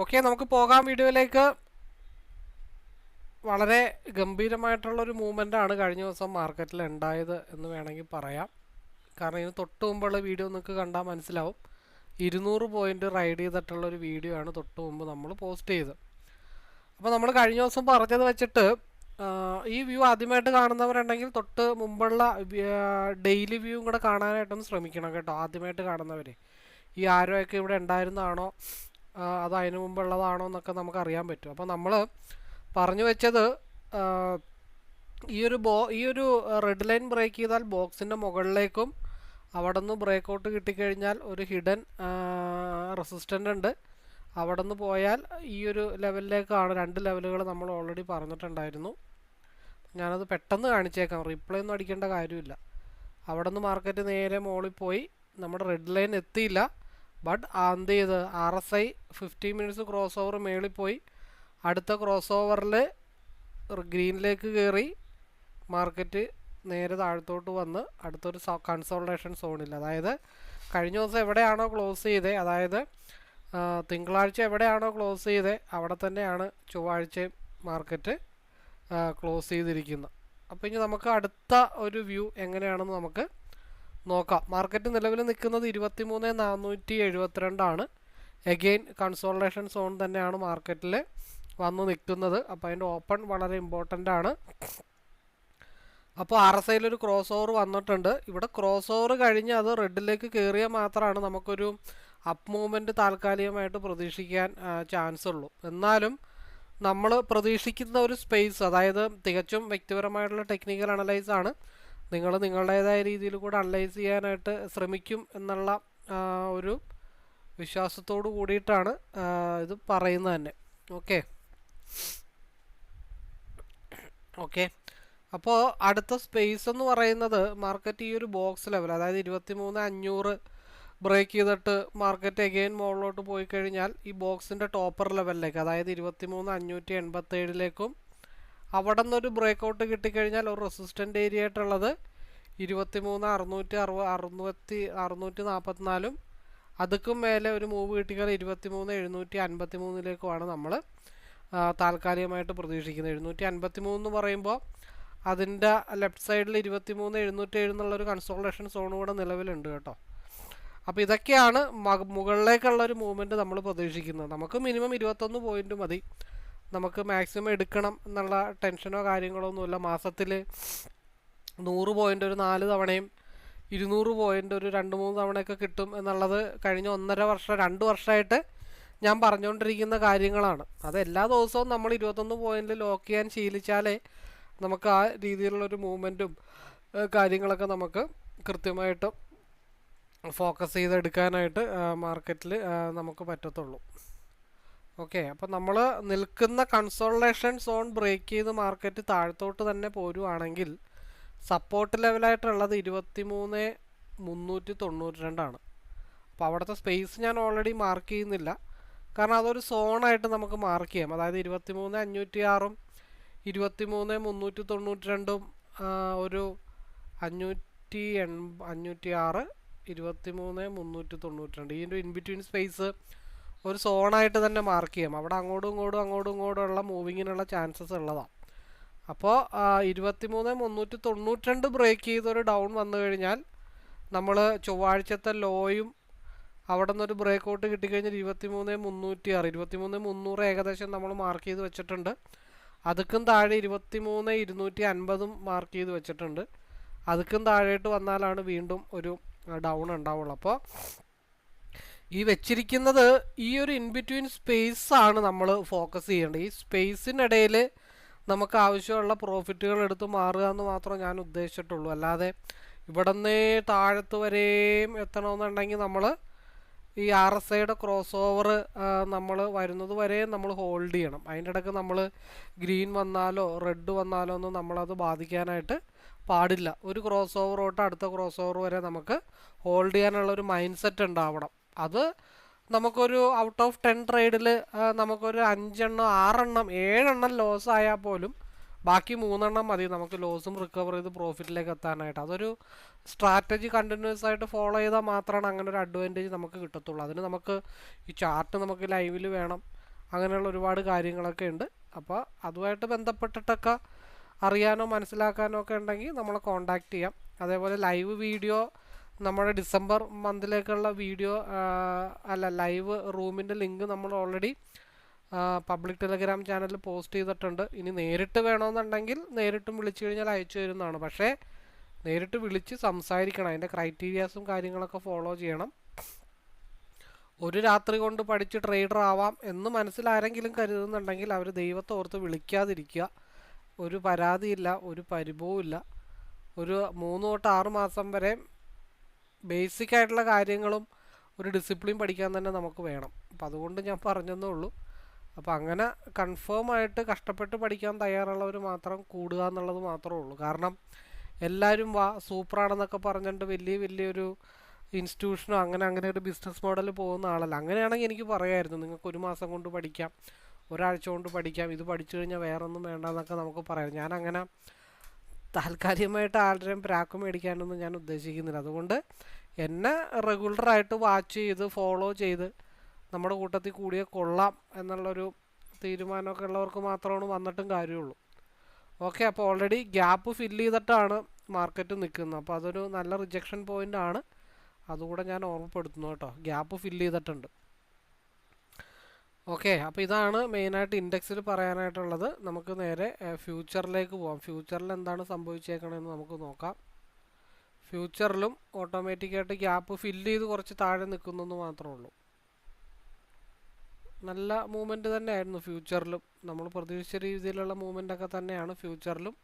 Okay നമുക്ക് പോകാം വീഡിയോയിലേക്ക്. വളരെ ഗംഭീരമായിട്ടുള്ളൊരു മൂവ്മെന്റ് ആണ് കഴിഞ്ഞ ദിവസം മാർക്കറ്റിൽ ഉണ്ടായത് എന്ന് വേണമെങ്കിൽ പറയാം. കാരണം ഇതിന് തൊട്ട് മുമ്പുള്ള വീഡിയോ നിങ്ങൾക്ക് കണ്ടാൽ മനസ്സിലാവും. ഇരുന്നൂറ് പോയിന്റ് റൈഡ് ചെയ്തിട്ടുള്ള ഒരു വീഡിയോ ആണ് തൊട്ട് മുമ്പ് നമ്മൾ പോസ്റ്റ് ചെയ്തത്. അപ്പോൾ നമ്മൾ കഴിഞ്ഞ ദിവസം പറഞ്ഞത് വെച്ചിട്ട് ഈ വ്യൂ ആദ്യമായിട്ട് കാണുന്നവരുണ്ടെങ്കിൽ തൊട്ട് മുമ്പുള്ള ഡെയിലി വ്യൂ കൂടെ കാണാനായിട്ടൊന്ന് ശ്രമിക്കണം കേട്ടോ ആദ്യമായിട്ട് കാണുന്നവർ ഈ ആരോയൊക്കെ ഇവിടെ ഉണ്ടായിരുന്നതാണോ? അത് അതിനു മുമ്പുള്ളതാണോ എന്നൊക്കെ നമുക്ക് അറിയാൻ പറ്റും. അപ്പോൾ നമ്മൾ പറഞ്ഞു വെച്ചത് ഈ ഒരു ബോ ഈ ഒരു റെഡ് ലൈൻ ബ്രേക്ക് ചെയ്താൽ ബോക്സിന്റെ മുകളിലേക്കും അവിടെ നിന്ന് ബ്രേക്ക് ഔട്ട് കിട്ടിക്കഴിഞ്ഞാൽ ഒരു ഹിഡൻ റെസിസ്റ്റന്റ് ഉണ്ട്. അവിടെ നിന്ന് പോയാൽ ഈ ഒരു ലെവലിലേക്കാണ് രണ്ട് ലെവലുകൾ നമ്മൾ ഓൾറെഡി പറഞ്ഞിട്ടുണ്ടായിരുന്നു. ഞാനത് പെട്ടെന്ന് കാണിച്ചേക്കാം. റിപ്ലൈ ഒന്നും അടിക്കേണ്ട കാര്യമില്ല. അവിടെ നിന്ന് മാർക്കറ്റ് നേരെ മോളിൽ പോയി. നമ്മുടെ റെഡ് ലൈൻ എത്തിയില്ല. ബട്ട് എന്ത് ചെയ്ത് R S I fifteen minutes cross over മേളിൽ പോയി. അടുത്ത ക്രോസ് ഓവറിൽ ഗ്രീനിലേക്ക് കയറി മാർക്കറ്റ് നേരെ താഴത്തോട്ട് വന്ന് അടുത്തൊരു കൺസോൾട്ടേഷൻ സോണിൽ അതായത് കഴിഞ്ഞ ദിവസം എവിടെയാണോ ക്ലോസ് ചെയ്തത് അതായത് തിങ്കളാഴ്ച എവിടെയാണോ ക്ലോസ് ചെയ്തത് അവിടെ തന്നെയാണ് ചൊവ്വാഴ്ച മാർക്കറ്റ് ക്ലോസ് ചെയ്തിരിക്കുന്നത്. അപ്പോൾ ഇനി നമുക്ക് അടുത്ത ഒരു വ്യൂ എങ്ങനെയാണെന്ന് നമുക്ക് നോക്കാം. മാർക്കറ്റ് നിലവിൽ നിൽക്കുന്നത് ഇരുപത്തി മൂന്ന് നാനൂറ്റി എഴുപത്തിരണ്ടാണ്. എഗെയിൻ കൺസോൾട്ടേഷൻ സോൺ തന്നെയാണ് മാർക്കറ്റിൽ വന്ന് നിൽക്കുന്നത്. അപ്പോൾ അതിന്റെ ഓപ്പൺ വളരെ ഇമ്പോർട്ടന്റ് ആണ്. അപ്പോൾ ആർ എസ് ഐയിലൊരു ക്രോസ് ഓവർ വന്നിട്ടുണ്ട്. ഇവിടെ ക്രോസ് ഓവർ കഴിഞ്ഞ് അത് റെഡിലേക്ക് കയറിയാൽ മാത്രമാണ് നമുക്കൊരു അപ്പ് മൂവ്മെന്റ് താൽക്കാലികമായിട്ട് പ്രതീക്ഷിക്കാൻ ചാൻസ് ഉള്ളൂ. എന്നാലും നമ്മൾ പ്രതീക്ഷിക്കുന്ന ഒരു സ്പേസ് അതായത് തികച്ചും വ്യക്തിപരമായിട്ടുള്ള ടെക്നിക്കൽ അനലൈസ് ആണ്. നിങ്ങൾ നിങ്ങളുടേതായ രീതിയിൽ കൂടെ അനലൈസ് ചെയ്യാനായിട്ട് ശ്രമിക്കും എന്നുള്ള ഒരു വിശ്വാസത്തോടു കൂടിയിട്ടാണ് ഇത് പറയുന്നത് തന്നെ. ഓക്കെ? ഓക്കെ. അപ്പോൾ അടുത്ത സ്പേസ് എന്ന് പറയുന്നത് മാർക്കറ്റ് ഈ ഒരു ബോക്സ് ലെവൽ അതായത് ഇരുപത്തി മൂന്ന് അഞ്ഞൂറ് ബ്രേക്ക് ചെയ്തിട്ട് മാർക്കറ്റ് എഗെയിൻ മുകളിലോട്ട് പോയി കഴിഞ്ഞാൽ ഈ ബോക്സിന്റെ ടോപ്പർ ലെവലിലേക്ക് അതായത് ഇരുപത്തി മൂന്ന് അഞ്ഞൂറ്റി എൺപത്തേഴിലേക്കും അവിടെ നിന്നൊരു ബ്രേക്ക് ഔട്ട് കിട്ടിക്കഴിഞ്ഞാൽ ഒരു റെസിസ്റ്റന്റ് ഏരിയ ആയിട്ടുള്ളത് ഇരുപത്തി മൂന്ന് അറുന്നൂറ്റി അറുപ അറുന്നൂറ്റി അറുന്നൂറ്റി നാൽപ്പത്തിനാലും അതുക്കും മേലെ ഒരു മൂവ് കിട്ടിയാൽ ഇരുപത്തി മൂന്ന് എഴുന്നൂറ്റി അൻപത്തി മൂന്നിലേക്കുമാണ് നമ്മൾ താൽക്കാലികമായിട്ട് പ്രതീക്ഷിക്കുന്നത്. എഴുന്നൂറ്റി അൻപത്തി മൂന്ന് എന്ന് പറയുമ്പോൾ അതിന്റെ ലെഫ്റ്റ് സൈഡിൽ ഇരുപത്തി മൂന്ന് എഴുന്നൂറ്റി എഴുന്നുള്ളൊരു കൺസോൾട്ടേഷൻ സോൺ കൂടെ നിലവിലുണ്ട് കേട്ടോ. അപ്പോൾ ഇതൊക്കെയാണ് മുകളിലേക്കുള്ള ഒരു മൂവ്മെന്റ് നമ്മൾ പ്രതീക്ഷിക്കുന്നത്. നമുക്ക് മിനിമം ഇരുപത്തൊന്ന് പോയിന്റ് മതി. നമുക്ക് മാക്സിമം എടുക്കണം എന്നുള്ള ടെൻഷനോ കാര്യങ്ങളോ ഒന്നുമില്ല. മാസത്തിൽ നൂറ് പോയിന്റ് ഒരു നാല് തവണയും ഇരുന്നൂറ് പോയിന്റ് ഒരു രണ്ട് മൂന്ന് തവണയൊക്കെ കിട്ടും എന്നുള്ളത് കഴിഞ്ഞ ഒന്നര വർഷം രണ്ട് വർഷമായിട്ട് ഞാൻ പറഞ്ഞുകൊണ്ടിരിക്കുന്ന കാര്യങ്ങളാണ്. അത് എല്ലാ ദിവസവും നമ്മൾ ഇരുപത്തൊന്ന് പോയിന്റിൽ ലോക്ക് ചെയ്യാൻ ശീലിച്ചാലേ നമുക്ക് ആ രീതിയിലുള്ളൊരു മൂവ്മെന്റും കാര്യങ്ങളൊക്കെ നമുക്ക് കൃത്യമായിട്ട് ഫോക്കസ് ചെയ്തെടുക്കാനായിട്ട് മാർക്കറ്റിൽ നമുക്ക് പറ്റത്തുള്ളൂ. ഓക്കെ അപ്പോൾ നമ്മൾ നിൽക്കുന്ന കൺസോളേഷൻ സോൺ ബ്രേക്ക് ചെയ്ത് മാർക്കറ്റ് താഴത്തോട്ട് തന്നെ പോരുവാണെങ്കിൽ സപ്പോർട്ട് ലെവലായിട്ടുള്ളത് ഇരുപത്തി മൂന്ന് മുന്നൂറ്റി തൊണ്ണൂറ്റി രണ്ടാണ് അപ്പോൾ അവിടുത്തെ സ്പേസ് ഞാൻ ഓൾറെഡി മാർക്ക് ചെയ്യുന്നില്ല. കാരണം അതൊരു സോണായിട്ട് നമുക്ക് മാർക്ക് ചെയ്യാം. അതായത് ഇരുപത്തി മൂന്ന് അഞ്ഞൂറ്റി ആറും ഇരുപത്തി മൂന്ന് മുന്നൂറ്റി തൊണ്ണൂറ്റി രണ്ടും ഒരു അഞ്ഞൂറ്റി എൺ അഞ്ഞൂറ്റി ആറ് ഇരുപത്തി മൂന്ന് മുന്നൂറ്റി തൊണ്ണൂറ്റി രണ്ട് ഇതിന്റെ ഇൻ ബിറ്റ്വീൻ സ്പേസ് ഒരു സോണായിട്ട് തന്നെ മാർക്ക് ചെയ്യാം. അവിടെ അങ്ങോട്ടും ഇങ്ങോട്ടും അങ്ങോട്ടും ഇങ്ങോട്ടും ഉള്ള മൂവിങ്ങിനുള്ള ചാൻസസ് ഉള്ളതാണ് അപ്പോൾ ഇരുപത്തി മൂന്ന് മുന്നൂറ്റി തൊണ്ണൂറ്റി രണ്ട് ബ്രേക്ക് ചെയ്തൊരു ഡൗൺ വന്നു കഴിഞ്ഞാൽ നമ്മൾ ചൊവ്വാഴ്ചത്തെ ലോയും അവിടെ നിന്നൊരു ബ്രേക്ക് ഔട്ട് കിട്ടിക്കഴിഞ്ഞാൽ ഇരുപത്തി മൂന്ന് മുന്നൂറ്റി ആറ് ഇരുപത്തി മൂന്ന് മുന്നൂറ് ഏകദേശം നമ്മൾ മാർക്ക് ചെയ്ത് വെച്ചിട്ടുണ്ട്. അതുക്കും താഴെ ഇരുപത്തി മൂന്ന് ഇരുന്നൂറ്റി അൻപതും മാർക്ക് ചെയ്ത് വെച്ചിട്ടുണ്ട്. അതുക്കും താഴേട്ട് വന്നാലാണ് വീണ്ടും ഒരു ഡൗൺ ഉണ്ടാവുള്ളൂ. അപ്പോൾ ഈ വെച്ചിരിക്കുന്നത് ഈ ഒരു ഇൻ ബിറ്റ്വീൻ സ്പേസ് ആണ് നമ്മൾ ഫോക്കസ് ചെയ്യേണ്ടത്. ഈ സ്പേസിനിടയിൽ നമുക്ക് ആവശ്യമുള്ള പ്രോഫിറ്റുകൾ എടുത്ത് മാറുക എന്ന് മാത്രം ഞാൻ ഉദ്ദേശിച്ചിട്ടുള്ളൂ. അല്ലാതെ ഇവിടെ നിന്ന് താഴത്ത് വരെയും എത്തണമെന്നുണ്ടെങ്കിൽ നമ്മൾ ഈ ആർ എസ് ഐയുടെ ക്രോസ് ഓവർ നമ്മൾ വരുന്നത് വരെ നമ്മൾ ഹോൾഡ് ചെയ്യണം. അതിന്റെ ഇടയ്ക്ക് നമ്മൾ ഗ്രീൻ വന്നാലോ റെഡ് വന്നാലോ ഒന്നും നമ്മളത് ബാധിക്കാനായിട്ട് പാടില്ല. ഒരു ക്രോസ് ഓവർ തൊട്ട് അടുത്ത ക്രോസ് ഓവർ വരെ നമുക്ക് ഹോൾഡ് ചെയ്യാനുള്ള ഒരു മൈൻഡ് സെറ്റ് ഉണ്ടാവണം. അത് നമുക്കൊരു ഔട്ട് ഓഫ് ടെൻ ട്രേഡിൽ നമുക്കൊരു അഞ്ചെണ്ണം ആറെണ്ണം ഏഴെണ്ണം ലോസ് ആയാൽ പോലും ബാക്കി മൂന്നെണ്ണം മതി. നമുക്ക് ലോസും റിക്കവർ ചെയ്ത് പ്രോഫിറ്റിലേക്ക് എത്താനായിട്ട്. അതൊരു സ്ട്രാറ്റജി കണ്ടിന്യൂസ് ആയിട്ട് ഫോളോ ചെയ്താൽ മാത്രമാണ് അങ്ങനെ ഒരു അഡ്വാന്റേജ് നമുക്ക് കിട്ടത്തുള്ളൂ. അതിന് നമുക്ക് ഈ ചാർട്ട് നമുക്ക് ലൈവിൽ വേണം. അങ്ങനെയുള്ള ഒരുപാട് കാര്യങ്ങളൊക്കെ ഉണ്ട്. അപ്പോൾ അതുമായിട്ട് ബന്ധപ്പെട്ടിട്ടൊക്കെ അറിയാനോ മനസ്സിലാക്കാനോ ഒക്കെ ഉണ്ടെങ്കിൽ നമ്മളെ കോണ്ടാക്ട് ചെയ്യാം. അതേപോലെ ലൈവ് വീഡിയോ നമ്മുടെ ഡിസംബർ മന്തിലേക്കുള്ള വീഡിയോ അല്ല ലൈവ് റൂമിന്റെ ലിങ്ക് നമ്മൾ ഓൾറെഡി പബ്ലിക് ടെലഗ്രാം ചാനലിൽ പോസ്റ്റ് ചെയ്തിട്ടുണ്ട്. ഇനി നേരിട്ട് വേണമെന്നുണ്ടെങ്കിൽ നേരിട്ടും വിളിച്ചു കഴിഞ്ഞാൽ അയച്ചു തരുന്നതാണ്. പക്ഷേ നേരിട്ട് വിളിച്ച് സംസാരിക്കണം. അതിന്റെ ക്രൈറ്റീരിയാസും കാര്യങ്ങളൊക്കെ ഫോളോ ചെയ്യണം. ഒരു രാത്രി കൊണ്ട് പഠിച്ച് ട്രേഡർ ആവാം എന്ന് മനസ്സിലാരെങ്കിലും കരുതുന്നുണ്ടെങ്കിൽ അവർ ദൈവത്തോർത്ത് വിളിക്കാതിരിക്കുക. ഒരു പരാതിയില്ല ഒരു പരിഭവമില്ല ഒരു മൂന്ന് തൊട്ട് ആറ് മാസം വരെ ബേസിക് ആയിട്ടുള്ള കാര്യങ്ങളും ഒരു ഡിസിപ്ലിൻ പഠിക്കാൻ തന്നെ നമുക്ക് വേണം. അപ്പം അതുകൊണ്ട് ഞാൻ പറഞ്ഞതേ ഉള്ളൂ. അപ്പോൾ അങ്ങനെ കൺഫേം ആയിട്ട് കഷ്ടപ്പെട്ട് പഠിക്കാൻ തയ്യാറുള്ളവർ മാത്രം കൂടുക എന്നുള്ളത് മാത്രമേ ഉള്ളൂ. കാരണം എല്ലാവരും വാ സൂപ്പറാണെന്നൊക്കെ പറഞ്ഞിട്ട് വലിയ വലിയൊരു ഇൻസ്റ്റിറ്റ്യൂഷനോ അങ്ങനെ അങ്ങനെ ഒരു ബിസിനസ് മോഡൽ പോകുന്ന ആളല്ല. അങ്ങനെയാണെങ്കിൽ എനിക്ക് പറയായിരുന്നു നിങ്ങൾക്ക് ഒരു മാസം കൊണ്ട് പഠിക്കാം ഒരാഴ്ച കൊണ്ട് പഠിക്കാം ഇത് പഠിച്ചു കഴിഞ്ഞാൽ വേറെ ഒന്നും വേണ്ട എന്നൊക്കെ നമുക്ക് പറയാം ഞാൻ അങ്ങനെ താൽക്കാലികമായിട്ട് ആരുടെയും പ്രാക്ക് മേടിക്കാനൊന്നും ഞാൻ ഉദ്ദേശിക്കുന്നില്ല. അതുകൊണ്ട് എന്നെ റെഗുലറായിട്ട് വാച്ച് ചെയ്ത് ഫോളോ ചെയ്ത് നമ്മുടെ കൂട്ടത്തിൽ കൂടിയേ കൊള്ളാം എന്നുള്ളൊരു തീരുമാനമൊക്കെ ഉള്ളവർക്ക് മാത്രമാണ് വന്നിട്ടും കാര്യമുള്ളൂ. ഓക്കെ അപ്പോൾ ഓൾറെഡി ഗ്യാപ്പ് ഫില്ല് ചെയ്തിട്ടാണ് മാർക്കറ്റ് നിൽക്കുന്നത്. അപ്പോൾ അതൊരു നല്ല റിജക്ഷൻ പോയിന്റ് ആണ്. അതുകൂടെ ഞാൻ ഓർമ്മപ്പെടുത്തുന്നു കേട്ടോ. ഗ്യാപ്പ് ഫില്ല് ചെയ്തിട്ടുണ്ട്. ഓക്കെ അപ്പോൾ ഇതാണ് മെയിനായിട്ട് ഇൻഡെക്സിൽ പറയാനായിട്ടുള്ളത്. നമുക്ക് നേരെ ഫ്യൂച്ചറിലേക്ക് പോകാം ഫ്യൂച്ചറിൽ എന്താണ് സംഭവിച്ചേക്കണമെന്ന് നമുക്ക് നോക്കാം. ഫ്യൂച്ചറിലും ഓട്ടോമാറ്റിക്കായിട്ട് ഗ്യാപ്പ് ഫില്ല് ചെയ്ത് കുറച്ച് താഴെ നിൽക്കുന്നു മാത്രമേ ഉള്ളൂ. നല്ല മൂവ്മെന്റ് തന്നെയായിരുന്നു ഫ്യൂച്ചറിലും. നമ്മൾ പ്രതീക്ഷിച്ച രീതിയിലുള്ള മൂവ്മെന്റ് ഒക്കെ തന്നെയാണ് ഫ്യൂച്ചറിലും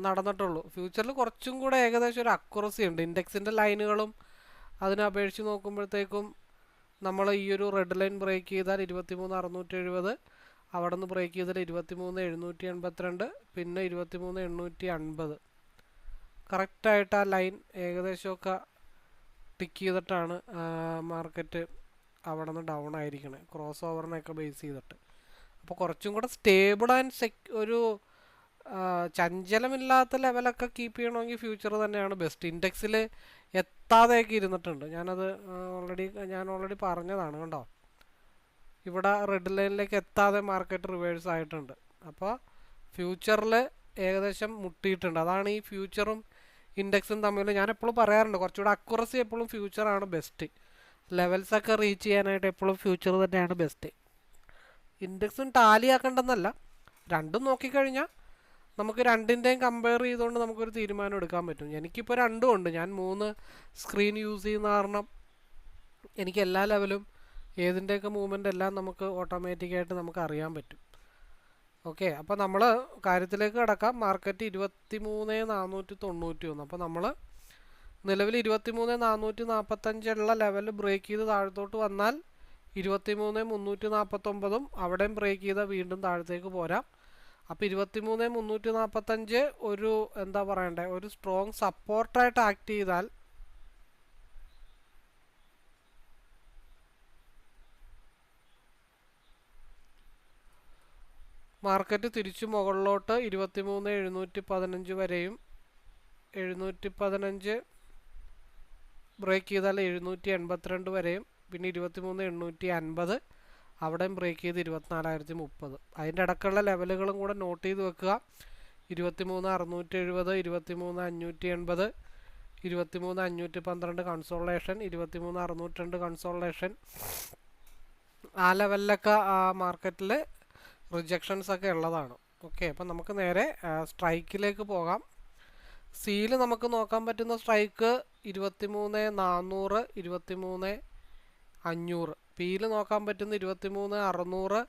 നടന്നിട്ടുള്ളൂ. ഫ്യൂച്ചറിൽ കുറച്ചും കൂടെ ഏകദേശം ഒരു അക്യുറസി ഉണ്ട്. ഇൻഡെക്സിന്റെ ലൈനുകളും അതിനെ അപേക്ഷിച്ച് നോക്കുമ്പോഴത്തേക്കും നമ്മൾ ഈ ഒരു റെഡ് ലൈൻ ബ്രേക്ക് ചെയ്താൽ ഇരുപത്തി മൂന്ന് അറുന്നൂറ്റി എഴുപത് അവിടെ നിന്ന് ബ്രേക്ക് ചെയ്താൽ ഇരുപത്തി മൂന്ന് എഴുന്നൂറ്റി എൺപത്തിരണ്ട് പിന്നെ ഇരുപത്തി മൂന്ന് എണ്ണൂറ്റി അൻപത് കറക്റ്റായിട്ട് ആ ലൈൻ ഏകദേശമൊക്കെ ടിക്ക് ചെയ്തിട്ടാണ് മാർക്കറ്റ് അവിടെ നിന്ന് ഡൗൺ ആയിരിക്കണേ. ക്രോസ് ഓവറിനെയൊക്കെ ബേസ് ചെയ്തിട്ട്. അപ്പോൾ കുറച്ചും കൂടെ സ്റ്റേബിൾ ആൻഡ് സെക് ഒരു ചഞ്ചലമില്ലാത്ത ലെവലൊക്കെ കീപ്പ് ചെയ്യണമെങ്കിൽ ഫ്യൂച്ചർ തന്നെയാണ് ബെസ്റ്റ് ഇൻഡെക്സിൽ എത്താതെയൊക്കെ ഇരുന്നിട്ടുണ്ട്. ഞാനത് ഓൾറെഡി ഞാൻ ഓൾറെഡി പറഞ്ഞതാണ് കണ്ടോ? ഇവിടെ റെഡ് ലൈനിലേക്ക് എത്താതെ മാർക്കറ്റ് റിവേഴ്സ് ആയിട്ടുണ്ട്. അപ്പോൾ ഫ്യൂച്ചറിൽ ഏകദേശം മുട്ടിയിട്ടുണ്ട്. അതാണ് ഈ ഫ്യൂച്ചറും ഇൻഡെക്സും തമ്മിൽ ഞാൻ എപ്പോഴും പറയാറുണ്ട്. കുറച്ചുകൂടെ അക്യുറസി എപ്പോഴും ഫ്യൂച്ചറാണ് ബെസ്റ്റ് ലെവൽസൊക്കെ റീച്ച് ചെയ്യാനായിട്ട് എപ്പോഴും ഫ്യൂച്ചർ തന്നെയാണ് ബെസ്റ്റ് ഇൻഡെക്സും ടാലി ആക്കണ്ടെന്നല്ല. രണ്ടും നോക്കിക്കഴിഞ്ഞാൽ നമുക്ക് രണ്ടിന്റെയും കമ്പയർ ചെയ്തുകൊണ്ട് നമുക്കൊരു തീരുമാനം എടുക്കാൻ പറ്റും. എനിക്കിപ്പോൾ രണ്ടും ഉണ്ട്. ഞാൻ മൂന്ന് സ്ക്രീൻ യൂസ് ചെയ്യുന്ന കാരണം എനിക്ക് എല്ലാ ലെവലും ഏതിന്റെയൊക്കെ മൂവ്മെന്റ് എല്ലാം നമുക്ക് ഓട്ടോമാറ്റിക്കായിട്ട് നമുക്ക് അറിയാൻ പറ്റും. ഓക്കെ അപ്പോൾ നമ്മൾ കാര്യത്തിലേക്ക് കിടക്കാം. മാർക്കറ്റ് ഇരുപത്തി മൂന്ന് നാനൂറ്റി തൊണ്ണൂറ്റി ഒന്ന്. അപ്പോൾ നമ്മൾ നിലവിൽ ഇരുപത്തി മൂന്ന് നാനൂറ്റി നാൽപ്പത്തഞ്ചുള്ള ലെവൽ ബ്രേക്ക് ചെയ്ത് താഴത്തോട്ട് വന്നാൽ ഇരുപത്തി മൂന്ന് മുന്നൂറ്റി നാൽപ്പത്തൊമ്പതും അവിടെയും ബ്രേക്ക് ചെയ്താൽ വീണ്ടും താഴത്തേക്ക് പോരാം. അപ്പോൾ ഇരുപത്തി മൂന്ന് മുന്നൂറ്റി നാൽപ്പത്തഞ്ച് ഒരു എന്താ പറയണ്ടേ ഒരു സ്ട്രോങ് സപ്പോർട്ടായിട്ട് ആക്ട് ചെയ്താൽ മാർക്കറ്റ് തിരിച്ചു മുകളിലോട്ട് ഇരുപത്തി മൂന്ന് എഴുന്നൂറ്റി പതിനഞ്ച് വരെയും എഴുന്നൂറ്റി പതിനഞ്ച് ബ്രേക്ക് ചെയ്താൽ എഴുന്നൂറ്റി എൺപത്തിരണ്ട് വരെയും പിന്നെ ഇരുപത്തി മൂന്ന് എണ്ണൂറ്റി അൻപത് അവിടെയും ബ്രേക്ക് ചെയ്ത് ഇരുപത്തിനാലായിരത്തി മുപ്പത് അതിന്റെ ഇടക്കുള്ള ലെവലുകളും കൂടെ നോട്ട് ചെയ്ത് വെക്കുക. ഇരുപത്തി മൂന്ന് അറുന്നൂറ്റി എഴുപത് ഇരുപത്തി മൂന്ന് അഞ്ഞൂറ്റി എൺപത് ഇരുപത്തി മൂന്ന് അഞ്ഞൂറ്റി പന്ത്രണ്ട് കൺസോളേഷൻ ഇരുപത്തി മൂന്ന് അറുന്നൂറ്റി രണ്ട് കൺസോളേഷൻ ആ ലെവലിലൊക്കെ ആ മാർക്കറ്റിൽ റിജക്ഷൻസ് ഒക്കെ ഉള്ളതാണ്. ഓക്കെ അപ്പം നമുക്ക് നേരെ സ്ട്രൈക്കിലേക്ക് പോകാം. സിയിൽ നമുക്ക് നോക്കാൻ പറ്റുന്ന സ്ട്രൈക്ക് ഇരുപത്തി മൂന്ന് ഇരുപത്തിമൂന്ന് ഇരുപത്തി മൂന്ന് അഞ്ഞൂറ്. പിയിൽ നോക്കാൻ പറ്റുന്ന ഇരുപത്തി മൂന്ന് അറുന്നൂറ്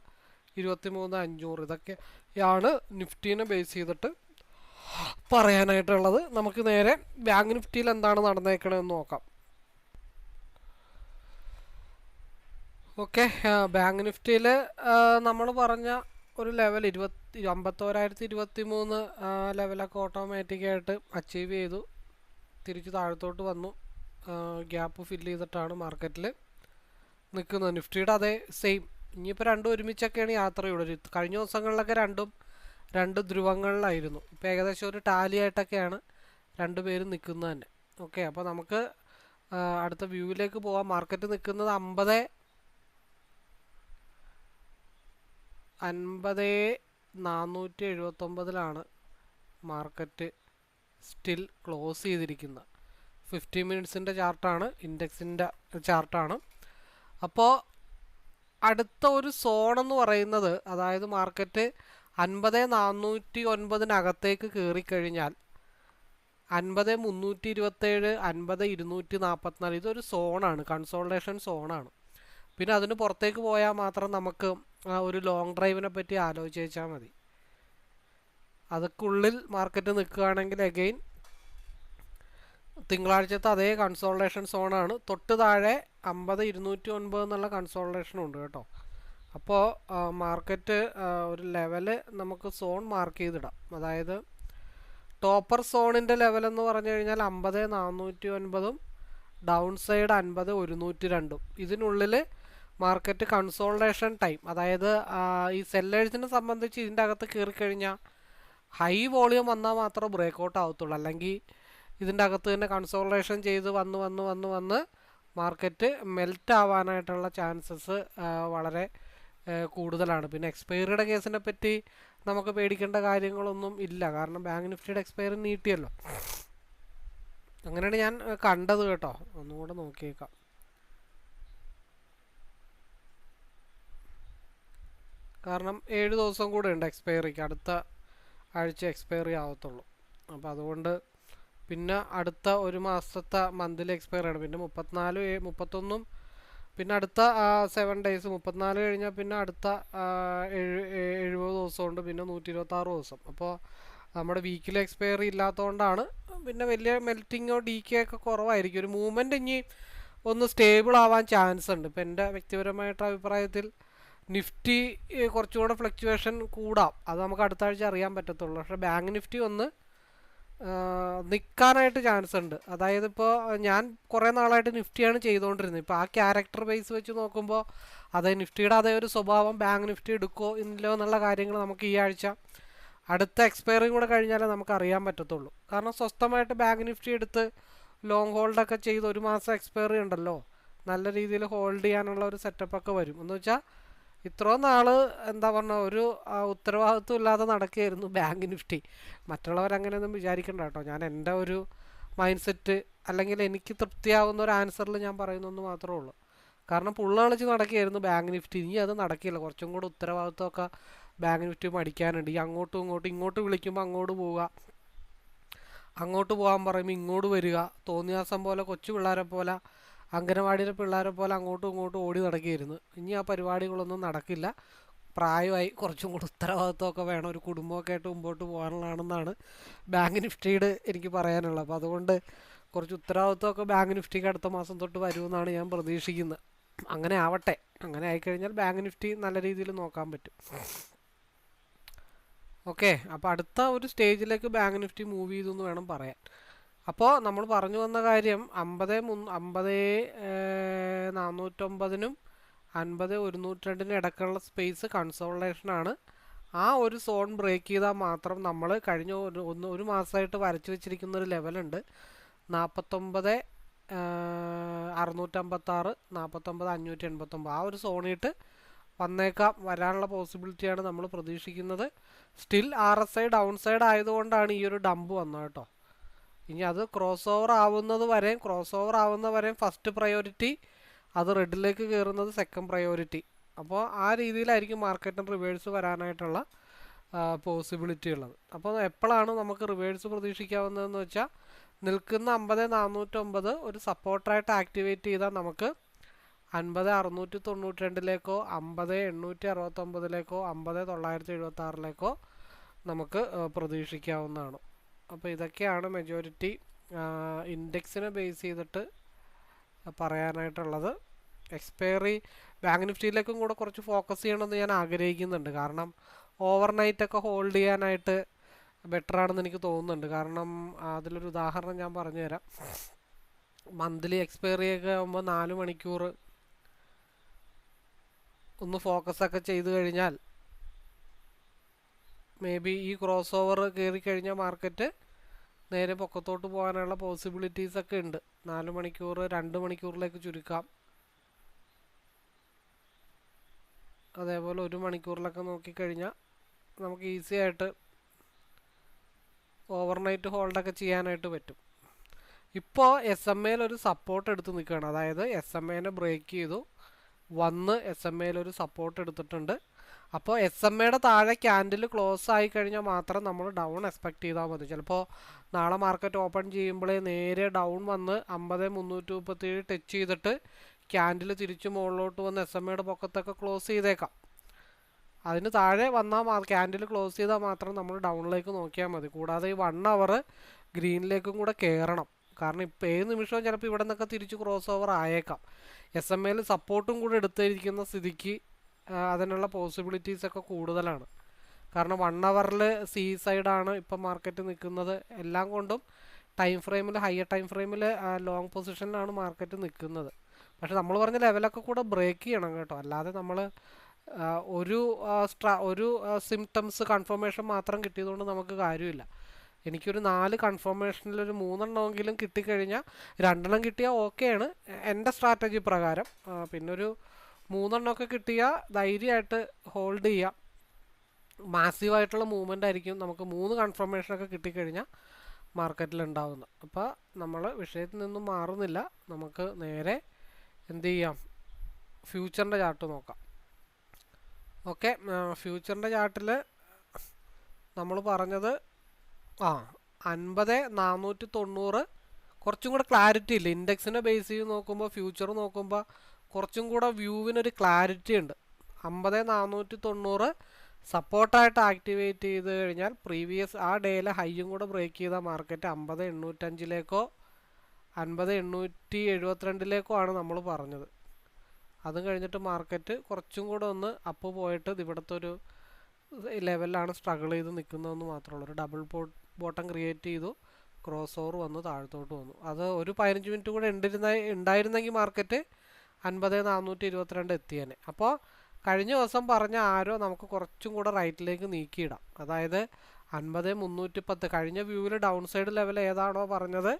ഇരുപത്തി മൂന്ന് അഞ്ഞൂറ്. ഇതൊക്കെയാണ് നിഫ്റ്റീനെ ബേസ് ചെയ്തിട്ട് പറയാനായിട്ടുള്ളത്. നമുക്ക് നേരെ ബാങ്ക് നിഫ്റ്റിയിൽ എന്താണ് നടന്നേക്കണതെന്ന് നോക്കാം. ഓക്കെ ബാങ്ക് നിഫ്റ്റിയിൽ നമ്മൾ പറഞ്ഞ ഒരു ലെവൽ ഇരുപത്തി അമ്പത്തോരായിരത്തി ഇരുപത്തി മൂന്ന് ലെവലൊക്കെ ഓട്ടോമാറ്റിക്കായിട്ട് അച്ചീവ് ചെയ്തു. തിരിച്ച് താഴത്തോട്ട് വന്നു. ഗ്യാപ്പ് ഫില്ല് ചെയ്തിട്ടാണ് മാർക്കറ്റിൽ നിൽക്കുന്നത്. നിഫ്റ്റിയുടെ അതേ സെയിം ഇനിയിപ്പോൾ രണ്ടും ഒരുമിച്ചൊക്കെയാണ് യാത്രയുള്ളത് കഴിഞ്ഞ ദിവസങ്ങളിലൊക്കെ രണ്ടും രണ്ട് ധ്രുവങ്ങളിലായിരുന്നു. ഇപ്പോൾ ഏകദേശം ഒരു ടാലി ആയിട്ടൊക്കെയാണ് രണ്ടുപേരും നിൽക്കുന്നത് തന്നെ. ഓക്കെ അപ്പോൾ നമുക്ക് അടുത്ത വ്യൂവിലേക്ക് പോകാം മാർക്കറ്റ് നിൽക്കുന്നത് അമ്പത് അൻപത് നാനൂറ്റി എഴുപത്തൊമ്പതിലാണ് മാർക്കറ്റ് സ്റ്റിൽ ക്ലോസ് ചെയ്തിരിക്കുന്നത്. ഫിഫ്റ്റി മിനിറ്റ്സിന്റെ ചാർട്ടാണ് ഇൻഡെക്സിന്റെ ചാർട്ടാണ്. അപ്പോൾ അടുത്ത ഒരു സോൺ എന്ന് പറയുന്നത് അതായത് മാർക്കറ്റ് അൻപത് നാനൂറ്റി ഒൻപതിനകത്തേക്ക് കയറിക്കഴിഞ്ഞാൽ അൻപത് മുന്നൂറ്റി ഇരുപത്തേഴ് അൻപത് ഇരുന്നൂറ്റി നാൽപ്പത്തിനാല് ഇതൊരു സോണാണ് കൺസോൾട്ടേഷൻ സോണാണ്. പിന്നെ അതിന് പുറത്തേക്ക് പോയാൽ മാത്രം നമുക്ക് ഒരു ലോങ് ഡ്രൈവിനെ പറ്റി ആലോചിച്ച് വെച്ചാൽ മതി. അതൊക്കുള്ളിൽ മാർക്കറ്റ് നിൽക്കുകയാണെങ്കിൽ അഗെയിൻ തിങ്കളാഴ്ചത്തെ അതേ കൺസോൾട്ടേഷൻ സോണാണ് തൊട്ട് താഴെ അമ്പത് ഇരുന്നൂറ്റി ഒൻപത് എന്നുള്ള കൺസോൾട്ടേഷൻ ഉണ്ട് കേട്ടോ. അപ്പോൾ മാർക്കറ്റ് ഒരു ലെവൽ നമുക്ക് സോൺ മാർക്ക് ചെയ്തിടാം. അതായത് ടോപ്പർ സോണിന്റെ ലെവലെന്ന് പറഞ്ഞു കഴിഞ്ഞാൽ അമ്പത് നാനൂറ്റി ഒൻപതും ഡൗൺ സൈഡ് അൻപത് ഒരുന്നൂറ്റി രണ്ടും. ഇതിനുള്ളിൽ മാർക്കറ്റ് കൺസോൾട്ടേഷൻ ടൈം അതായത് ഈ സെല്ലേഴ്സിനെ സംബന്ധിച്ച് ഇതിന്റെ അകത്ത് കയറിക്കഴിഞ്ഞാൽ ഹൈ വോളിയം വന്നാൽ മാത്രമേ ബ്രേക്കൗട്ട് ആവത്തുള്ളൂ. അല്ലെങ്കിൽ ഇതിന്റെ അകത്ത് തന്നെ കൺസോൾട്ടേഷൻ ചെയ്ത് വന്ന് വന്ന് വന്ന് വന്ന് മാർക്കറ്റ് മെൽറ്റ് ആവാനായിട്ടുള്ള ചാൻസസ് വളരെ കൂടുതലാണ്. പിന്നെ എക്സ്പയറിയുടെ കേസിനെ പറ്റി നമുക്ക് പേടിക്കേണ്ട കാര്യങ്ങളൊന്നും ഇല്ല. കാരണം ബാങ്ക് നിഫ്റ്റിയുടെ എക്സ്പയറി നീട്ടിയല്ലോ. അങ്ങനെയാണ് ഞാൻ കണ്ടത് കേട്ടോ. ഒന്നുകൂടെ നോക്കിയേക്കാം. കാരണം ഏഴ് ദിവസം കൂടെ ഉണ്ട് എക്സ്പയറിക്ക്. അടുത്ത ആഴ്ച എക്സ്പയറി ആവത്തുള്ളൂ. അപ്പോൾ അതുകൊണ്ട് പിന്നെ അടുത്ത ഒരു മാസത്തെ മന്ത്ലി എക്സ്പയറി ആണ്. പിന്നെ മുപ്പത്തിനാല് മുപ്പത്തൊന്നും പിന്നെ അടുത്ത സെവൻ ഡേയ്സ് മുപ്പത്തിനാല് കഴിഞ്ഞാൽ പിന്നെ അടുത്ത എഴുപത് ദിവസമുണ്ട് പിന്നെ നൂറ്റി ഇരുപത്താറ് ദിവസം. അപ്പോൾ നമ്മുടെ വീക്കിൽ എക്സ്പയറി ഇല്ലാത്തതുകൊണ്ടാണ് പിന്നെ വലിയ മെൽറ്റിങ്ങോ ഡി കെ ഒക്കെ കുറവായിരിക്കും. ഒരു മൂവ്മെന്റ് ഇനി ഒന്ന് സ്റ്റേബിൾ ആവാൻ ചാൻസ് ഉണ്ട്. ഇപ്പം എന്റെ വ്യക്തിപരമായിട്ട് അഭിപ്രായത്തിൽ നിഫ്റ്റി കുറച്ചുകൂടെ ഫ്ലക്ച്വേഷൻ കൂടാം. അത് നമുക്ക് അടുത്ത ആഴ്ച അറിയാൻ പറ്റത്തുള്ളൂ. പക്ഷേ ബാങ്ക് നിഫ്റ്റി ഒന്ന് നിൽക്കാനായിട്ട് ചാൻസ് ഉണ്ട്. അതായത് ഇപ്പോൾ ഞാൻ കുറേ നാളായിട്ട് നിഫ്റ്റിയാണ് ചെയ്തുകൊണ്ടിരുന്നത് ഇപ്പോൾ ആ ക്യാരക്ടർ ബേസ് വെച്ച് നോക്കുമ്പോൾ അതേ നിഫ്റ്റിയുടെ അതേ ഒരു സ്വഭാവം ബാങ്ക് നിഫ്റ്റി എടുക്കുമോ ഇല്ലയോ എന്നുള്ള കാര്യങ്ങൾ നമുക്ക് ഈ ആഴ്ച അടുത്ത എക്സ്പയറി കൂടെ കഴിഞ്ഞാലേ നമുക്ക് അറിയാൻ പറ്റത്തുള്ളൂ. കാരണം സ്വസ്ഥമായിട്ട് ബാങ്ക് നിഫ്റ്റി എടുത്ത് ലോങ് ഹോൾഡൊക്കെ ചെയ്ത് ഒരു മാസം എക്സ്പയറി ഉണ്ടല്ലോ. നല്ല രീതിയിൽ ഹോൾഡ് ചെയ്യാനുള്ള ഒരു സെറ്റപ്പൊക്കെ വരും. എന്ന് വെച്ചാൽ ഇത്രയും നാൾ എന്താ പറഞ്ഞ ഒരു ഉത്തരവാദിത്വം ഇല്ലാതെ നടക്കുകയായിരുന്നു ബാങ്ക് നിഫ്റ്റി. മറ്റുള്ളവരങ്ങനെയൊന്നും വിചാരിക്കണ്ട കേട്ടോ. ഞാൻ എന്റെ ഒരു മൈൻഡ് സെറ്റ് അല്ലെങ്കിൽ എനിക്ക് തൃപ്തിയാവുന്ന ഒരു ആൻസറിൽ ഞാൻ പറയുന്നൊന്ന് മാത്രമേ ഉള്ളൂ. കാരണം പുള്ള കളിച്ച് നടക്കുകയായിരുന്നു ബാങ്ക് നിഫ്റ്റി. ഇനി അത് നടക്കില്ല. കുറച്ചും കൂടെ ഉത്തരവാദിത്വമൊക്കെ ബാങ്ക് നിഫ്റ്റി പഠിക്കാനുണ്ട് ഈ അങ്ങോട്ടും ഇങ്ങോട്ടും ഇങ്ങോട്ട് വിളിക്കുമ്പോൾ അങ്ങോട്ട് പോവുക. അങ്ങോട്ട് പോകാൻ പറയുമ്പോൾ ഇങ്ങോട്ട് വരിക. തോന്നിയാസം പോലെ കൊച്ചു പിള്ളേരെ പോലെ അംഗനവാടിയിലെ പിള്ളേരെ പോലെ അങ്ങോട്ടും ഇങ്ങോട്ടും ഓടി നടക്കിയിരുന്നു ഇനി ആ പരിപാടികളൊന്നും നടക്കില്ല. പ്രായമായി കുറച്ചും കൂടി ഉത്തരവാദിത്വമൊക്കെ വേണം. ഒരു കുടുംബമൊക്കെ ആയിട്ട് മുമ്പോട്ട് പോകാനുള്ളതാണെന്നാണ് ബാങ്ക് നിഫ്റ്റിയുടെ എനിക്ക് പറയാനുള്ളത്. അപ്പോൾ അതുകൊണ്ട് കുറച്ച് ഉത്തരവാദിത്വമൊക്കെ ബാങ്ക് നിഫ്റ്റിക്ക് അടുത്ത മാസം തൊട്ട് വരുമെന്നാണ് ഞാൻ പ്രതീക്ഷിക്കുന്നത്. അങ്ങനെ ആവട്ടെ. അങ്ങനെ ആയിക്കഴിഞ്ഞാൽ ബാങ്ക് നിഫ്റ്റി നല്ല രീതിയിൽ നോക്കാൻ പറ്റും. ഓക്കെ. അപ്പോൾ അടുത്ത ഒരു സ്റ്റേജിലേക്ക് ബാങ്ക് നിഫ്റ്റി മൂവ് ചെയ്തു എന്ന് വേണം പറയാൻ. അപ്പോൾ നമ്മൾ പറഞ്ഞു വന്ന കാര്യം അമ്പത് മു അമ്പത് നാനൂറ്റൊമ്പതിനും അൻപത് ഒരുന്നൂറ്റിരണ്ടിനും ഇടയ്ക്കുള്ള സ്പേസ് കൺസോളേഷനാണ്. ആ ഒരു സോൺ ബ്രേക്ക് ചെയ്താൽ മാത്രം നമ്മൾ കഴിഞ്ഞ ഒരു ഒന്ന് ഒരു മാസമായിട്ട് വരച്ചു വെച്ചിരിക്കുന്ന ഒരു ലെവലുണ്ട്. നാൽപ്പത്തൊമ്പത് അറുന്നൂറ്റമ്പത്താറ് നാൽപ്പത്തൊമ്പത് അഞ്ഞൂറ്റി എൺപത്തൊമ്പത് ആ ഒരു സോണിട്ട് വന്നേക്കാം. വരാനുള്ള പോസിബിലിറ്റിയാണ് നമ്മൾ പ്രതീക്ഷിക്കുന്നത്. Still R S I down side ആയതുകൊണ്ടാണ് ഈ ഒരു ഡംപ് വന്നത് കേട്ടോ. ഇനി അത് ക്രോസ് ഓവർ ആവുന്നത് വരെയും ക്രോസ് ഓവർ ആവുന്ന വരെയും ഫസ്റ്റ് പ്രയോറിറ്റി അത് റെഡിലേക്ക് കയറുന്നത് സെക്കൻഡ് പ്രയോറിറ്റി അപ്പോൾ ആ രീതിയിലായിരിക്കും മാർക്കറ്റിന് റിവേഴ്സ് വരാനായിട്ടുള്ള പോസിബിലിറ്റി ഉള്ളത്. അപ്പോൾ എപ്പോഴാണ് നമുക്ക് റിവേഴ്സ് പ്രതീക്ഷിക്കാവുന്നതെന്ന് വെച്ചാൽ നിൽക്കുന്ന അമ്പത് നാനൂറ്റൊമ്പത് ഒരു സപ്പോർട്ടറായിട്ട് ആക്ടിവേറ്റ് ചെയ്താൽ നമുക്ക് അൻപത് അറുന്നൂറ്റി തൊണ്ണൂറ്റി രണ്ടിലേക്കോ അമ്പത് എണ്ണൂറ്റി അറുപത്തൊമ്പതിലേക്കോ അമ്പത് തൊള്ളായിരത്തി എഴുപത്തി ആറിലേക്കോ നമുക്ക് പ്രതീക്ഷിക്കാവുന്നതാണ്. അപ്പോൾ ഇതൊക്കെയാണ് മെജോറിറ്റി ഇൻഡെക്സിനെ ബേസ് ചെയ്തിട്ട് പറയാനായിട്ടുള്ളത്. എക്സ്പയറി ബാങ്ക് നിഫ്റ്റിയിലേക്കും കൂടെ കുറച്ച് ഫോക്കസ് ചെയ്യണമെന്ന് ഞാൻ ആഗ്രഹിക്കുന്നുണ്ട്. കാരണം ഓവർ ഒക്കെ ഹോൾഡ് ചെയ്യാനായിട്ട് ബെറ്റർ ആണെന്ന് എനിക്ക് തോന്നുന്നുണ്ട്. കാരണം അതിലൊരു ഉദാഹരണം ഞാൻ പറഞ്ഞു തരാം മന്ത്ലി എക്സ്പയറി ഒക്കെ ആകുമ്പോൾ നാല് മണിക്കൂർ ഒന്ന് ഫോക്കസൊക്കെ ചെയ്ത് കഴിഞ്ഞാൽ മേ ബി ഈ ക്രോസ് ഓവർ കയറി കഴിഞ്ഞാൽ മാർക്കറ്റ് നേരെ പൊക്കത്തോട്ട് പോകാനുള്ള പോസിബിലിറ്റീസ് ഒക്കെ ഉണ്ട്. നാല് മണിക്കൂർ രണ്ട് മണിക്കൂറിലേക്ക് ചുരുക്കാം. അതേപോലെ ഒരു മണിക്കൂറിലൊക്കെ നോക്കിക്കഴിഞ്ഞാൽ നമുക്ക് ഈസി ആയിട്ട് ഓവർനൈറ്റ് ഹോൾഡൊക്കെ ചെയ്യാനായിട്ട് പറ്റും. ഇപ്പോൾ എസ് എം എയിൽ ഒരു സപ്പോർട്ട് എടുത്ത് നിൽക്കുകയാണ്. അതായത് എസ് എം എനെ ബ്രേക്ക് ചെയ്തു. വന്ന് എസ് എം എയിൽ ഒരു സപ്പോർട്ട് എടുത്തിട്ടുണ്ട്. അപ്പോൾ എസ് എം എയുടെ താഴെ ക്യാൻഡിൽ ക്ലോസ് ആയി കഴിഞ്ഞാൽ മാത്രം നമ്മൾ ഡൗൺ എക്സ്പെക്ട് ചെയ്താൽ മതി. ചിലപ്പോൾ നാളെ മാർക്കറ്റ് ഓപ്പൺ ചെയ്യുമ്പോഴേ നേരെ ഡൗൺ വന്ന് അമ്പത് മുന്നൂറ്റി മുപ്പത്തേഴ് ടച്ച് ചെയ്തിട്ട് ക്യാൻഡിൽ തിരിച്ച് മുകളിലോട്ട് വന്ന് എസ് എം എയുടെ പൊക്കത്തൊക്കെ ക്ലോസ് ചെയ്തേക്കാം. അതിന് താഴെ വന്നാൽ ക്യാൻഡിൽ ക്ലോസ് ചെയ്താൽ മാത്രം നമ്മൾ ഡൗണിലേക്ക് നോക്കിയാൽ മതി. കൂടാതെ ഈ വൺ അവർ ഗ്രീനിലേക്കും കൂടെ കയറണം കാരണം ഇപ്പോൾ ഏത് നിമിഷവും ചിലപ്പോൾ ഇവിടെ നിന്നൊക്കെ തിരിച്ച് ക്രോസ് ഓവർ ആയേക്കാം എസ് എം എയിൽ സപ്പോർട്ടും കൂടെ എടുത്തിരിക്കുന്ന സ്ഥിതിക്ക് അതിനുള്ള പോസിബിലിറ്റീസ് ഒക്കെ കൂടുതലാണ്. കാരണം വൺ അവറിൽ സി സൈഡാണ് ഇപ്പം മാർക്കറ്റ് നിൽക്കുന്നത് എല്ലാം കൊണ്ടും ടൈം ഫ്രെയിമിൽ ഹയർ ടൈം ഫ്രെയിമിൽ ലോങ് പൊസിഷനിലാണ് മാർക്കറ്റ് നിൽക്കുന്നത് പക്ഷെ നമ്മൾ പറഞ്ഞ ലെവലൊക്കെ കൂടെ ബ്രേക്ക് ചെയ്യണം കേട്ടോ. അല്ലാതെ നമ്മൾ ഒരു സ്ട്രാ ഒരു സിംറ്റംസ് കൺഫർമേഷൻ മാത്രം കിട്ടിയതുകൊണ്ട് നമുക്ക് കാര്യമില്ല. എനിക്കൊരു നാല് കൺഫർമേഷനിൽ ഒരു മൂന്നെണ്ണമെങ്കിലും കിട്ടിക്കഴിഞ്ഞാൽ രണ്ടെണ്ണം കിട്ടിയാൽ ഓക്കെയാണ് എന്റെ സ്ട്രാറ്റജി പ്രകാരം പിന്നൊരു മൂന്നെണ്ണമൊക്കെ കിട്ടിയാൽ ധൈര്യമായിട്ട് ഹോൾഡ് ചെയ്യാം. മാസീവായിട്ടുള്ള മൂവ്മെന്റ് ആയിരിക്കും നമുക്ക് മൂന്ന് കൺഫർമേഷനൊക്കെ കിട്ടിക്കഴിഞ്ഞാൽ മാർക്കറ്റിൽ ഉണ്ടാവുന്നത് അപ്പോൾ നമ്മൾ വിഷയത്തിൽ നിന്നും മാറുന്നില്ല. നമുക്ക് നേരെ എന്ത് ചെയ്യാം? ഫ്യൂച്ചറിന്റെ ചാർട്ട് നോക്കാം. ഓക്കെ ഫ്യൂച്ചറിന്റെ ചാർട്ടിൽ നമ്മൾ പറഞ്ഞത് ആ അൻപത് നാനൂറ്റി തൊണ്ണൂറ് കുറച്ചും കൂടെ ക്ലാരിറ്റി ഇല്ല? ഇൻഡെക്സിനെ ബേസ് ചെയ്ത് നോക്കുമ്പോൾ ഫ്യൂച്ചർ നോക്കുമ്പോൾ കുറച്ചും കൂടെ വ്യൂവിനൊരു ക്ലാരിറ്റി ഉണ്ട്. അമ്പത് നാനൂറ്റി തൊണ്ണൂറ് സപ്പോർട്ടായിട്ട് ആക്ടിവേറ്റ് ചെയ്ത് കഴിഞ്ഞാൽ പ്രീവിയസ് ആ ഡേയിലെ ഹൈയും കൂടെ ബ്രേക്ക് ചെയ്ത മാർക്കറ്റ് അമ്പത് എണ്ണൂറ്റഞ്ചിലേക്കോ അൻപത് എണ്ണൂറ്റി എഴുപത്തിരണ്ടിലേക്കോ ആണ് നമ്മൾ പറഞ്ഞത്. അതും കഴിഞ്ഞിട്ട് മാർക്കറ്റ് കുറച്ചും കൂടെ ഒന്ന് അപ്പ് പോയിട്ട് ഇവിടുത്തെ ഒരു ലെവലിലാണ് സ്ട്രഗിൾ ചെയ്ത് നിൽക്കുന്നതെന്ന് മാത്രമുള്ളൂ ഒരു ഡബിൾ ബോട്ടം ക്രിയേറ്റ് ചെയ്തു ക്രോസ് ഓവർ വന്ന് താഴത്തോട്ട് വന്നു. അത് ഒരു പതിനഞ്ച് മിനിറ്റ് കൂടെ ഉണ്ടിരുന്ന ഉണ്ടായിരുന്നെങ്കിൽ മാർക്കറ്റ് അൻപത് നാനൂറ്റി ഇരുപത്തിരണ്ട് എത്തിയേനെ. അപ്പോൾ കഴിഞ്ഞ ദിവസം പറഞ്ഞ ആരോ നമുക്ക് കുറച്ചും കൂടെ റൈറ്റിലേക്ക് നീക്കിയിടാം. അതായത് അൻപത് മുന്നൂറ്റി പത്ത് കഴിഞ്ഞ വ്യൂവിൽ ഡൗൺ സൈഡ് ലെവൽ ഏതാണോ പറഞ്ഞത്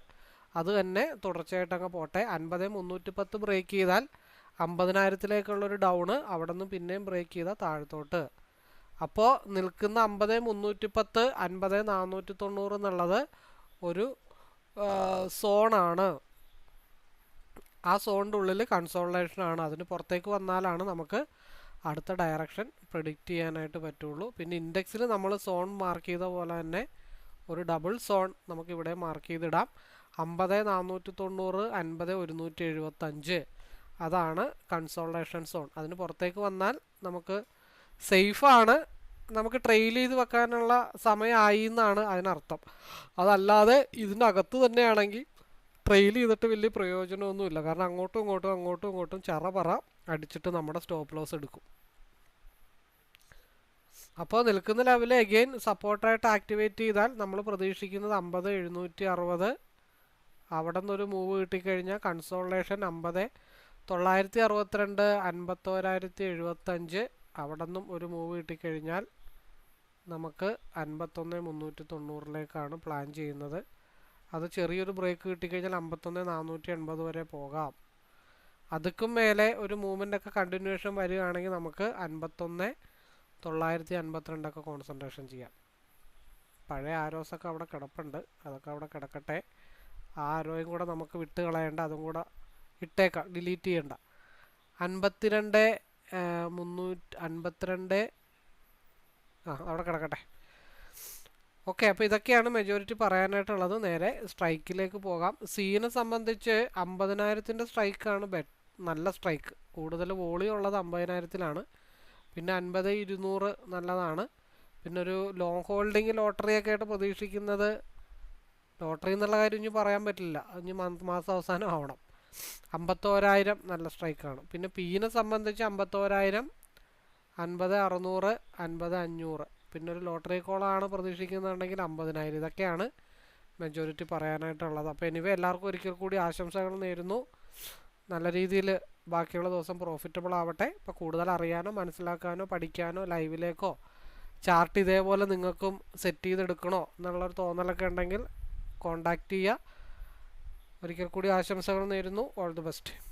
അത് തന്നെ തുടർച്ചയായിട്ടങ്ങ് പോട്ടെ. അൻപത് മുന്നൂറ്റി പത്ത് ബ്രേക്ക് ചെയ്താൽ അമ്പതിനായിരത്തിലേക്കുള്ളൊരു ഡൗണ് അവിടെ നിന്ന് പിന്നെയും ബ്രേക്ക് ചെയ്താൽ താഴത്തോട്ട്. അപ്പോൾ നിൽക്കുന്ന അമ്പത് മുന്നൂറ്റി പത്ത് അൻപത് നാനൂറ്റി തൊണ്ണൂറ് എന്നുള്ളത് ഒരു സോണാണ്. ആ സോണിന്റെ ഉള്ളിൽ കൺസോൾട്ടേഷൻ ആണ് അതിന് പുറത്തേക്ക് വന്നാലാണ് നമുക്ക് അടുത്ത ഡയറക്ഷൻ പ്രിഡിക്റ്റ് ചെയ്യാനായിട്ട് പറ്റുള്ളൂ. പിന്നെ ഇൻഡെക്സിൽ നമ്മൾ സോൺ മാർക്ക് ചെയ്ത പോലെ തന്നെ ഒരു ഡബിൾ സോൺ നമുക്ക് ഇവിടെ മാർക്ക് ചെയ്തിടാം. അമ്പത് നാനൂറ്റി തൊണ്ണൂറ് അൻപത് ഒരുന്നൂറ്റി എഴുപത്തഞ്ച് അതാണ് കൺസോൾട്ടേഷൻ സോൺ. അതിന് പുറത്തേക്ക് വന്നാൽ നമുക്ക് സേഫാണ് നമുക്ക് ട്രെയിൽ ചെയ്ത് വെക്കാനുള്ള സമയമായി എന്നാണ് അതിനർത്ഥം. അതല്ലാതെ ഇതിനകത്ത് തന്നെയാണെങ്കിൽ ട്രെയിൽ ചെയ്തിട്ട് വലിയ പ്രയോജനമൊന്നുമില്ല. കാരണം അങ്ങോട്ടും ഇങ്ങോട്ടും അങ്ങോട്ടും ഇങ്ങോട്ടും ചറപറ അടിച്ചിട്ട് നമ്മുടെ സ്റ്റോപ്പ് ലോസ് എടുക്കും. അപ്പോൾ നിൽക്കുന്ന ലെവൽ അഗെയിൻ സപ്പോർട്ടായിട്ട് ആക്ടിവേറ്റ് ചെയ്താൽ നമ്മൾ പ്രതീക്ഷിക്കുന്നത് അമ്പത് എഴുന്നൂറ്റി അറുപത്. അവിടെ നിന്നൊരു മൂവ് കിട്ടിക്കഴിഞ്ഞാൽ കൺസോളേഷൻ അമ്പത്. തൊള്ളായിരത്തി അറുപത്തിരണ്ട് അൻപത്തോരായിരത്തി എഴുപത്തഞ്ച് അവിടെ നിന്നും ഒരു മൂവ് കിട്ടിക്കഴിഞ്ഞാൽ നമുക്ക് അൻപത്തൊന്ന് മുന്നൂറ്റി തൊണ്ണൂറിലേക്കാണ് പ്ലാൻ ചെയ്യുന്നത്. അത് ചെറിയൊരു ബ്രേക്ക് കിട്ടിക്കഴിഞ്ഞാൽ അമ്പത്തൊന്ന് നാനൂറ്റി എൺപത് വരെ പോകാം. അതുക്കും മേലെ ഒരു മൂവ്മെന്റൊക്കെ കണ്ടിന്യൂഷൻ വരികയാണെങ്കിൽ നമുക്ക് അൻപത്തൊന്ന് തൊള്ളായിരത്തി അൻപത്തിരണ്ടൊക്കെ കോൺസെൻട്രേഷൻ ചെയ്യാം. പഴയ ആരോസൊക്കെ അവിടെ കിടപ്പുണ്ട്. അതൊക്കെ അവിടെ കിടക്കട്ടെ. ആ ആരോയും കൂടെ നമുക്ക് വിട്ട് കളയേണ്ട അതും കൂടെ ഇട്ടേക്കാം. ഡിലീറ്റ് ചെയ്യണ്ട. അൻപത്തിരണ്ട് മുന്നൂറ്റി അൻപത്തിരണ്ട് ആ അവിടെ കിടക്കട്ടെ. ഓക്കെ അപ്പോൾ ഇതൊക്കെയാണ് മെജോറിറ്റി പറയാനായിട്ടുള്ളത്. നേരെ സ്ട്രൈക്കിലേക്ക് പോകാം. സീനെ സംബന്ധിച്ച് അമ്പതിനായിരത്തിന്റെ സ്ട്രൈക്കാണ് ബെ നല്ല സ്ട്രൈക്ക്. കൂടുതൽ വോളി ഉള്ളത് അമ്പതിനായിരത്തിലാണ്. പിന്നെ അൻപത് ഇരുന്നൂറ് നല്ലതാണ്. പിന്നെ ഒരു ലോങ് ഹോൾഡിംഗ് ലോട്ടറിയൊക്കെ ആയിട്ട് പ്രതീക്ഷിക്കുന്നത് ലോട്ടറി എന്നുള്ള കാര്യം ഇനി പറയാൻ പറ്റില്ല. ഇനി മന്ത് മാസം അവസാനം ആവണം. അമ്പത്തോരായിരം നല്ല സ്ട്രൈക്കാണ്. പിന്നെ പീനെ സംബന്ധിച്ച് അമ്പത്തോരായിരം അൻപത് അറുന്നൂറ് അൻപത് അഞ്ഞൂറ്. പിന്നെ ഒരു ലോട്ടറി കോളാണ് പ്രതീക്ഷിക്കുന്നുണ്ടെങ്കിൽ അമ്പതിനായിരം. ഇതൊക്കെയാണ് മെജോറിറ്റി പറയാനായിട്ടുള്ളത്. അപ്പോൾ എനിവേ എല്ലാവർക്കും ഒരിക്കൽ കൂടി ആശംസകൾ നേരുന്നു. നല്ല രീതിയിൽ ബാക്കിയുള്ള ദിവസം പ്രോഫിറ്റബിൾ ആവട്ടെ. ഇപ്പോൾ കൂടുതൽ അറിയാനോ മനസ്സിലാക്കാനോ പഠിക്കാനോ ലൈവിലേക്കോ ചാർട്ട് ഇതേപോലെ നിങ്ങൾക്കും സെറ്റ് ചെയ്തെടുക്കണോ എന്നുള്ളൊരു തോന്നലൊക്കെ ഉണ്ടെങ്കിൽ കോണ്ടാക്റ്റ് ചെയ്യുക. ഒരിക്കൽ കൂടി ആശംസകൾ നേരുന്നു. All the best